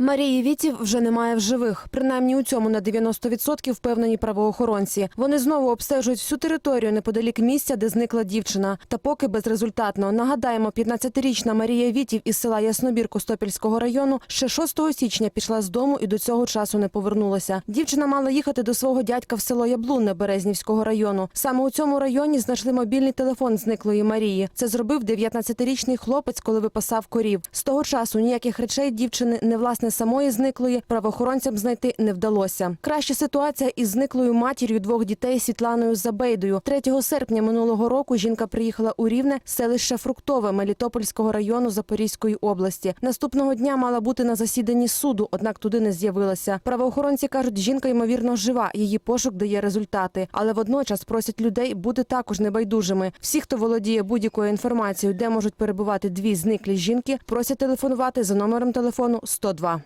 Марії Вітів вже немає в живих. Принаймні у цьому на 90% впевнені правоохоронці. Вони знову обстежують всю територію неподалік місця, де зникла дівчина. Та поки безрезультатно. Нагадаємо, 15-річна Марія Вітів із села Яснобір Костопільського району ще 6 січня пішла з дому і до цього часу не повернулася. Дівчина мала їхати до свого дядька в село Яблунне Березнівського району. Саме у цьому районі знайшли мобільний телефон зниклої Марії. Це зробив 19-річний хлопець, коли випасав корів. З того часу ніяких речей дівчини не власне самої зниклої правоохоронцям знайти не вдалося. Краща ситуація із зниклою матір'ю двох дітей Світланою Забейдою. 3 серпня минулого року жінка приїхала у Рівне з селища Фруктове Мелітопольського району Запорізької області. Наступного дня мала бути на засіданні суду, однак туди не з'явилася. Правоохоронці кажуть, жінка ймовірно жива. Її пошук дає результати, але водночас просять людей бути також небайдужими. Всі, хто володіє будь-якою інформацією, де можуть перебувати дві зниклі жінки, просять телефонувати за номером телефону 102.